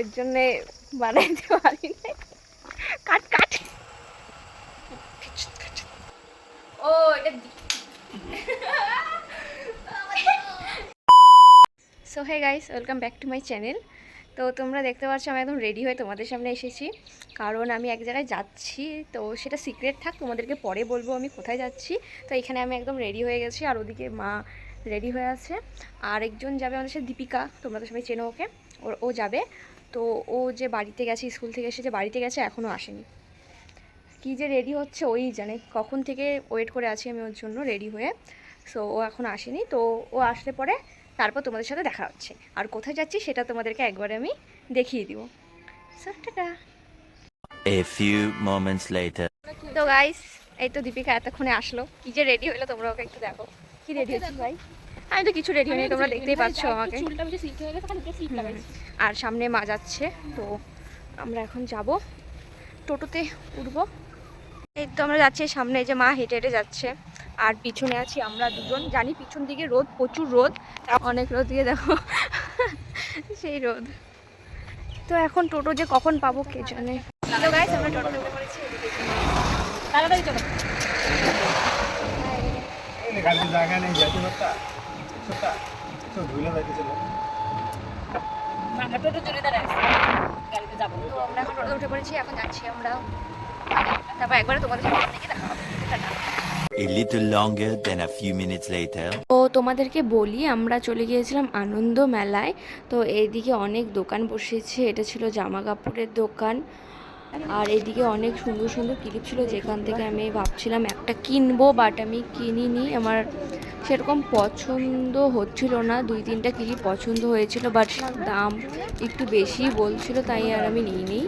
ওই জন্যে বানাইতে পারি cut cut. O so hey guys welcome back to my channel তো তোমরা দেখতে পাচ্ছ, আমি একদম রেডি হয়ে তোমাদের সামনে এসেছি। কারণ আমি এক জায়গায় যাচ্ছি, তো সেটা সিক্রেট থাক, তোমাদেরকে পরে বলব আমি কোথায় যাচ্ছি। তো এখানে আমি একদম রেডি হয়ে গেছি, আর ওদিকে মা রেডি হয়ে আছে। আর একজন যাবে আমাদের সাথে দীপিকা, তোমরা তো সবাই চেনো ওকে ওর ও যাবে। তো ও যে বাড়িতে গেছে স্কুল থেকে এসে যে বাড়িতে গেছে এখনও আসেনি। কী যে রেডি হচ্ছে ওই জানে কখন থেকে ওয়েট করে আছি আমি ওর জন্য রেডি হয়ে। সো ও এখন আসেনি তো ও আসলে পরে তারপর তোমাদের সাথে দেখা হচ্ছে। আর কোথায় যাচ্ছি সেটা তোমাদেরকে একবারে আমি দেখিয়ে দিব. তো গাইস এই তো দীপিকা এতক্ষণে আসলো। কি যে রেডি হলো তোমরা ওকে একটু দেখো। কি রেডি হচ্ছে ভাই? আমি তো কিছু রেডি হয়নি তোমরা দেখতেই পাচ্ছ আমাকে। হয়ে আর সামনে মা যাচ্ছে তো আমরা এখন যাব। টোটোতে উঠবো। এই তো আমরা যাচ্ছি সামনে যে মা হেঁটে হেঁটে যাচ্ছে। আর পিছনে আছি আমরা দুজন। জানি পিছন দিকে রোদ প্রচুর রোদ। অনেক রোদ দিয়ে দেখো সেই রোদ। তো এখন টোটো যে কখন পাবো কে জানে। তো গাইস আমরা টোটো উঠে পড়েছি এদিকে যে মা। তাড়াতাড়ি চলো তো তোমাদেরকে বলি আমরা চলে গিয়েছিলাম আনন্দ মেলায়। তো এইদিকে অনেক দোকান বসেছে এটা ছিল জামা কাপড়ের দোকান। আর এদিকে অনেক সুন্দর সুন্দর ক্লিপ ছিল। যেখান থেকে আমি ভাবছিলাম একটা কিনবো বাট আমি কিনিনি। আমার সেরকম পছন্দ হচ্ছিল না। দুই তিনটা ক্লিপ পছন্দ হয়েছিল বাট দাম একটু বেশি বলছিল তাই আর আমি নিই নিইনি।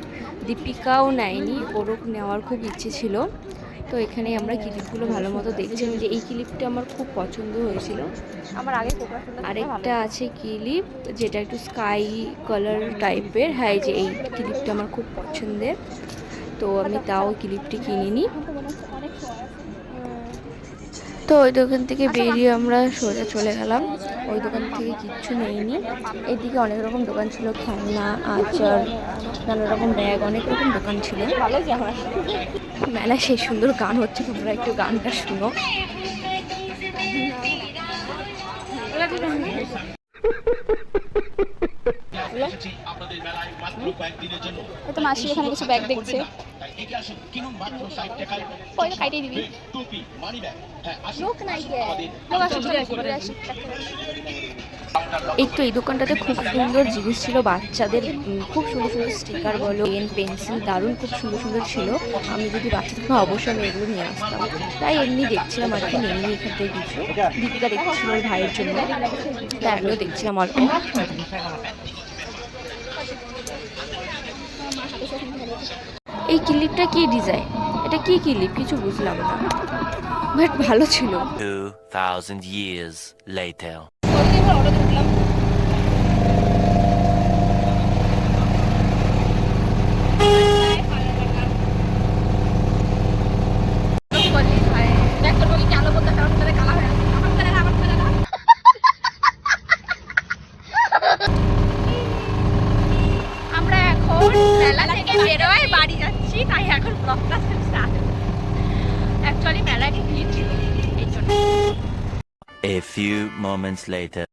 দীপিকাও নেয়নি ওরও নেওয়ার খুব ইচ্ছে ছিল। তো এখানে আমরা ক্লিপগুলো ভালো মতো দেখছিলাম যে এই ক্লিপটা আমার খুব পছন্দ হয়েছিল। আমার আগে আরেকটা আছে ক্লিপ যেটা একটু স্কাই কালার টাইপের। হ্যাঁ যে এই ক্লিপটা আমার খুব পছন্দের। তো আমি তাও ক্লিপটি কিনিনি। তো ওই দোকান থেকে বেরিয়ে আমরা সোজা চলে গেলাম। ওই দোকান থেকে কিচ্ছু নেইনি। এদিকে অনেক রকম দোকান ছিল খেলনা আচার নানা রকম ব্যাগ অনেক রকম দোকান ছিল। মেলায় সেই সুন্দর গান হচ্ছে তোমরা একটু গানটা শুনো। তো মাসি এখানে কিছু ব্যাগ দেখছে। পয়সা কাটিয়ে দিবি। লোক নাই কে লোক আসে চলে আসে চলে আসে এই তো এই দোকানটাতে খুব সুন্দর জিনিস ছিল বাচ্চাদের খুব সুন্দর সুন্দর স্টিকার বলো পেন পেন্সিল দারুণ খুব সুন্দর সুন্দর ছিল। আমি যদি বাচ্চা থাকতাম অবশ্যই আমি এগুলো নিয়ে আসতাম। তাই এমনি দেখছিলাম আর কি নেই এখান থেকে কিছু। দীপিকা দেখছিল ভাইয়ের জন্য। তাই আমিও দেখছিলাম অল্প। এই ক্লিপটা কি ডিজাইন? এটা কি ক্লিপ? কিছু বুঝলাম না। বাট ভালো ছিল। 2,000 years later. কতদিন তাই এখন ব্লগটা স্টার্ট অ্যাকচুয়ালি মেলায় ভিড় এই জন্য। A few moments later.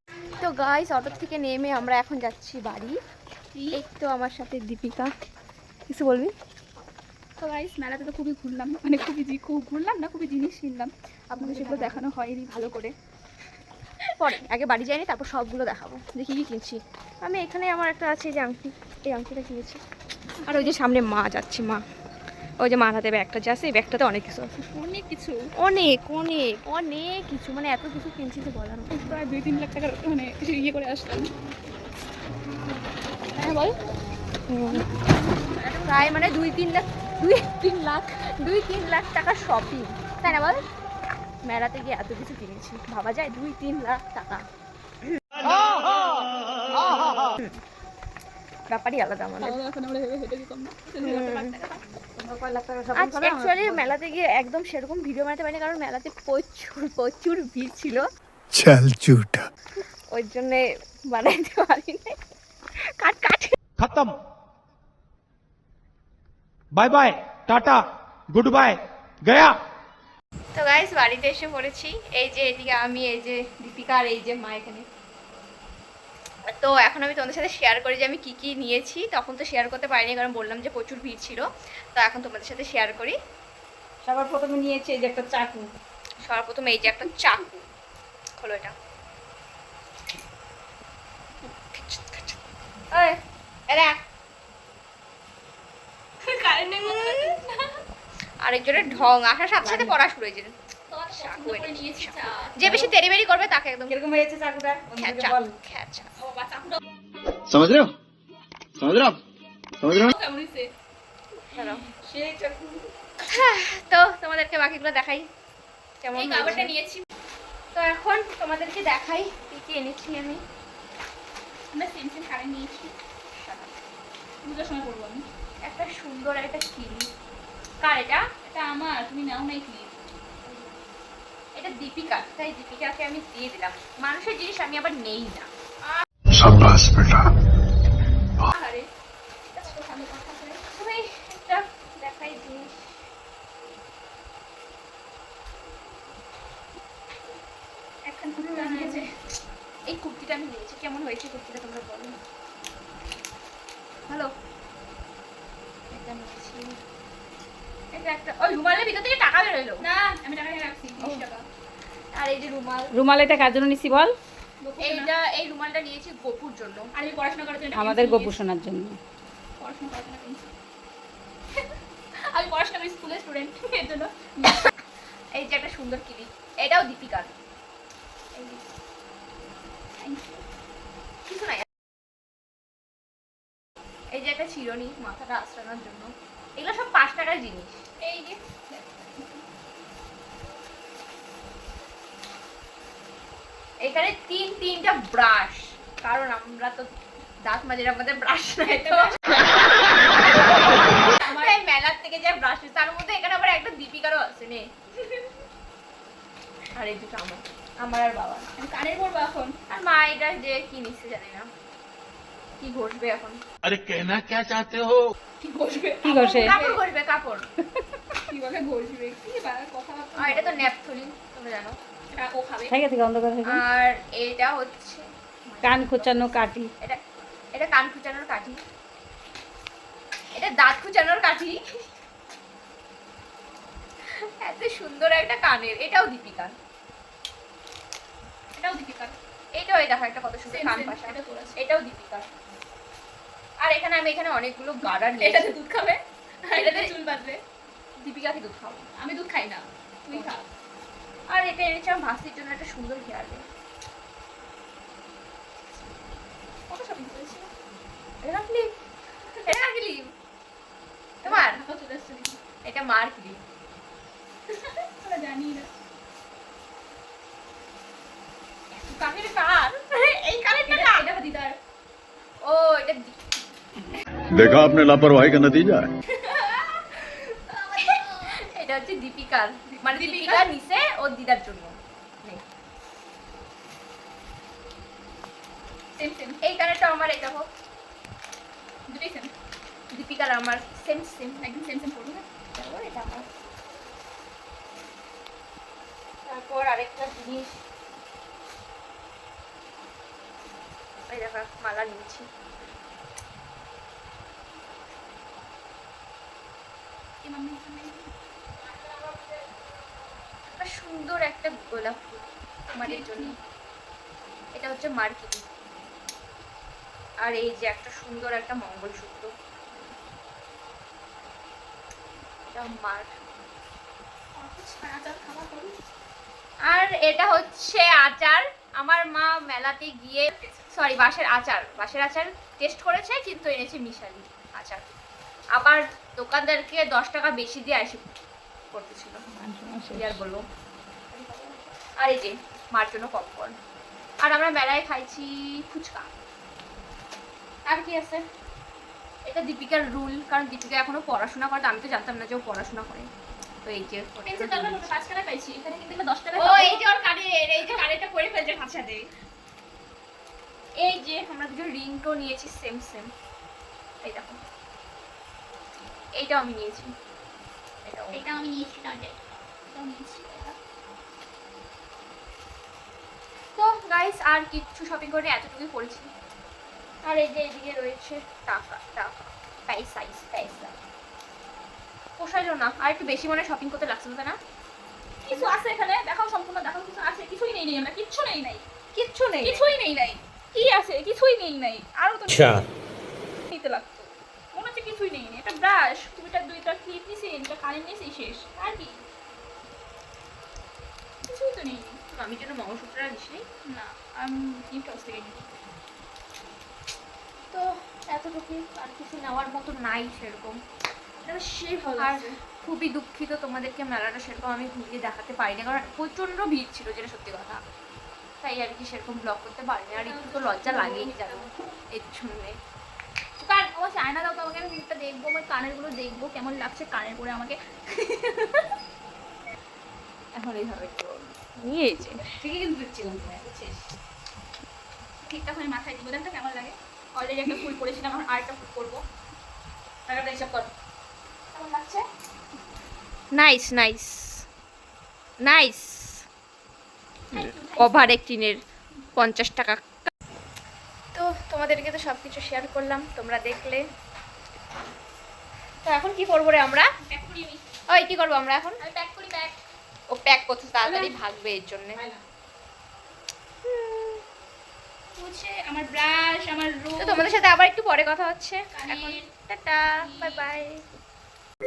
তো গাইস অটো থেকে নেমে আমরা এখন যাচ্ছি বাড়ি। এই তো আমার সাথে দীপিকা। কিছু বলবি? তো গাইস মেলাতে তো খুবই ঘুরলাম মানে খুবই জি- খুব ঘুরলাম না খুবই জিনিস কিনলাম। আপনাদের সেগুলো দেখানো হয়নি ভালো করে। পরে আগে বাড়ি যাইনি তারপর সবগুলো দেখাবো। দেখি কি কিনছি। আমি এখানে আমার একটা আছে যে আংটি। এই আংটিটা কিনেছি। আর ওই যে সামনে মা যাচ্ছে মা। ওই যে মার হাতে ব্যাগটা যে আছে এই ব্যাগটাতে অনেক কিছু আছে। অনেক কিছু? অনেক অনেক অনেক কিছু মানে এত কিছু কিনছি যে বলার প্রায় দুই তিন লাখ টাকার মানে ইয়ে করে আসলাম। হ্যাঁ বল। প্রায় মানে দুই তিন লাখ দুই তিন লাখ দুই তিন লাখ টাকার শপিং তাই না বল? মেলাতে গিয়ে এত কিছু কিনেছি। ভাবা যায় দুই তিন লাখ টাকা। ব্যাপারই আলাদা আমাদের। অ্যাকচুয়ালি মেলাতে গিয়ে একদম সেরকম ভিডিও বানাতে পারিনি কারণ মেলাতে প্রচুর প্রচুর ভিড় ছিল। চালচুটা ওই জন্য বানাইতে পারিনি। Cut cut. খতম। Bye bye tata good bye Gaya. তো গাইস বাড়িতে এসে পড়েছি। এই যে এদিকে আমি এই যে দীপিকা আর এই যে মা এখানে। তো এখন আমি তোমাদের সাথে শেয়ার করি যে আমি কি কি নিয়েছি। তখন তো শেয়ার করতে পারিনি কারণ বললাম যে প্রচুর ভিড় ছিল। তো এখন তোমাদের সাথে শেয়ার করি। সবার প্রথমে নিয়েছি এই যে একটা চাকু। সর্বপ্রথম এই যে একটা চাকু। খোলো এটা। আরেকজনের ঢং আসার সাথে সাথে পড়া শুরু হয়েছে চাকু এনে দিয়েছি। যে বেশি তেড়িবেড়ি করবে তাকে একদম কীরকম হয়েছে চাকুটা? খেচা খেচা সমাজ হ্যাঁ, তো তোমাদেরকে বাকিগুলো দেখাই। কেমন খাবারটা নিয়েছি। তো এখন তোমাদেরকে দেখাই কি কি এনেছি আমি। আমরা সেম সেম কারে নিয়েছি। দুটোর সময় করব আমি। একটা সুন্দর একটা ক্লিপ কার এটা? এটা আমার তুমি নাও না ক্লিপ দীপিকা তাই দীপিকাকে আমি দিয়ে দিলাম। মানুষের জিনিস আমি আবার নেই না। সাব্বাস বেটা। আরে তুমি এই কুর্তিটা আমি নিয়েছি। কেমন হয়েছে কুর্তিটা তোমরা বলো হ্যালো এটা একটা রুমালের ভিতর থেকে টাকা বেরোলো? না আমি টাকা রাখছি টাকা। আর এই যে রুমাল। রুমাল এটা কার জন্য নিছি বল? এইটা এই রুমালটা নিয়েছি গোপুর জন্য। আর আমি পড়াশোনা করার জন্য একটা আমাদের গোপু শোনার জন্য। পড়াশোনা করার জন্য আমি পড়াশোনা করি স্কুলের স্টুডেন্ট এর জন্য। এই যে একটা সুন্দর কিলিপ এটাও দীপিকার। এই যে, কিছু নাই। এই যে একটা চিরনি মাথাটা আশ্রানোর জন্য। এগুলো সব পাঁচ টাকার জিনিস। এই যে এখানে তিন তিনটা ব্রাশ কারণ আমরা তো দাঁত মাঝে আমাদের ব্রাশ নাই তো। আমার মেলার থেকে যে ব্রাশ তার মধ্যে এখানে আবার একটা দীপিকারও আছে নে। আর এই দুটো আমার। আমার আর বাবা কানের এখন? আর মা এটা যে কি নিচ্ছে জানি না। কি ঘটবে এখন? আরে কেনা কে চাতে হো? কি কি কাপড় ঘষবে কাপড়। কি বলে কি কথা এটা তো ন্যাপথলিন তোমরা জানো। এটা ও খাবে। থেকে থেকে অন্ধকার থেকে আর এটা হচ্ছে কান খোঁচানো কাটি এটা এটা কান খুঁচানোর কাঠি। এটা দাঁত খুঁচানোর কাঠি। এত সুন্দর একটা কানের। এটাও দীপিকার এটাও দীপিকার এটাও এই দেখো একটা কত সুন্দর কান পাশা। আছে। এটাও দীপিকার আর এখানে আমি এখানে অনেকগুলো গার্ডার নিয়েছি এটাতে দুধ খাবে? আর এটাতে এটাতে- চুল বাঁধবে। দীপিকাকে দুধ খাব আমি দুধ খাই না। তুই খা। আর এটা এনেছি আমার ভাস্তির জন্য একটা সুন্দর হেয়ার কত শপিং করেছি এটা ক্লিপ এটা ক্লিপ তোমার ঢাকা চলে আসছে দেখি এটা মার ক্লিপ আমরা জানি না কানের কার এই কানেরটা এটা কার এটা দিদার ও এটা দি- देखा आपने लापरवाही का नतीजा है এটা হচ্ছে দীপিকার মানে দীপিকা নিছে ওর দিদার জন্য। সেম সেম এই কানেরটা আমার এই দেখো। দুটোই সেম দীপিকার আমার সেম সেম একদম সেম সেম পড়ব তারপর এটা আমার। তারপর আরেকটা জিনিস। এই দেখো মালা নিয়েছি। এই একটা সুন্দর একটা গোলাপ ফুল তোমাদের জন্য। এটা হচ্ছে মার্কিনি। আর এই যে একটা সুন্দর একটা মঙ্গলসূত্র। আর এটা হচ্ছে আচার। আমার মা মেলাতে গিয়ে সরি বাঁশের আচার। বাঁশের আচার টেস্ট করেছে, কিন্তু এনেছে মিশালি আচার। আবার দোকানদারকে দশ টাকা বেশি দিয়ে আসি করতেছিল। আর বলব? আর এই যে মার জন্য পপকর্ন আর আমরা মেলায় খাইছি ফুচকা। আর কি আছে? এটা দীপিকার রুল কারণ দীপিকা এখনও পড়াশোনা করে আমি তো জানতাম না যে ও পড়াশোনা করে। তো এই যে। পাঁচ টাকা পাইছি এখানে কিন্তু দশ টাকা ও এই যে ওর কানের এই যে কানেরটা পরে ফেলছে হাত সাথে এই যে আমরা দুটো রিংটো নিয়েছি সেম সেম এই দেখো। এইটাও আমি নিয়েছি। এটাও এটা আমি নিয়েছি না এটাও নিয়েছি এটা। তো গাইস আর কিচ্ছু শপিং করে এতটুকুই করেছি। আর এই যে এদিকে রয়েছে টাকা টাকা পয়সা ইস পয়সা। পোষাইলো না আর একটু বেশি মনে শপিং করতে লাগছে না? কিছু আছে এখানে দেখাও সম্পূর্ণ দেখাও কিছু আছে কিছুই নেই নেই আমরা কিচ্ছু নেই নাই। কিচ্ছু নেই। কিছুই নেই নাই। কি আছে? কিছুই নেই নাই। আরও তো আচ্ছা। নিতে লাগতো। মনে হচ্ছে কিছুই নেই নাই। একটা ব্রাশ তুমি একটা দুইটা ক্লিপ নিছি একটা কানে নিয়েছি শেষ। আর কি? কিছুই তো নেই। মঙ্গলসূত্রটা না আমি থেকে নিই। তো এতটুকুই আর কিছু নেওয়ার মতো নাই সেরকম। আর খুবই দুঃখিত তোমাদেরকে মেলাটা সেরকম আমি ঘুরিয়ে দেখাতে পারিনি কারণ প্রচণ্ড ভিড় ছিল যেটা সত্যি কথা। তাই আর কি সেরকম ব্লগ করতে পারিনি আর একটু তো লজ্জা লাগেই জানো এর শুনলে কান আমার চায়না দাও তো আমাকে আমি মুখটা দেখব আমার কানেরগুলো দেখব কেমন লাগছে কানের পরে আমাকে। এখন এইভাবে একটু নিয়েছে। ঠিকই কিন্তু দিচ্ছিলাম ঠিকঠাক হয়ে মাথায় দিব দেখটা কেমন লাগে? অলরেডি একটা ফুল করেছিলাম আমার আরেকটা ফুল করব। টাকাটা হিসাব কর। কেমন লাগছে? নাইস নাইস নাইস ওভার একটিনের পঞ্চাশ টাকা। তো তোমাদেরকে তো সব কিছু শেয়ার করলাম তোমরা দেখলে। তো এখন কি করব রে আমরা? ওই কি করব আমরা এখন আমি প্যাক করি প্যাক ও প্যাক করতে তাড়াতাড়ি ভাগবে এর জন্য। হচ্ছে আমার ব্রাশ আমার তো তোমাদের সাথে আবার একটু পরে কথা হচ্ছে। এখন tata bye bye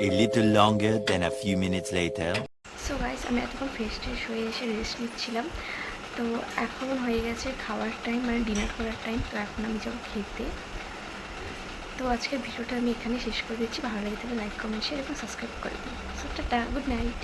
A little longer than a few minutes later. So guys আমি এতক্ষণ ফ্রেশ ট্রেশ হয়ে এসে রেস্ট নিচ্ছিলাম। তো এখন হয়ে গেছে খাওয়ার টাইম মানে ডিনার করার টাইম তো এখন আমি যাব খেতে। তো আজকের ভিডিওটা আমি এখানে শেষ করে দিচ্ছি। ভালো লাগে তাহলে লাইক কমেন্ট শেয়ার এবং সাবস্ক্রাইব করে দিন সো টাটা গুড নাইট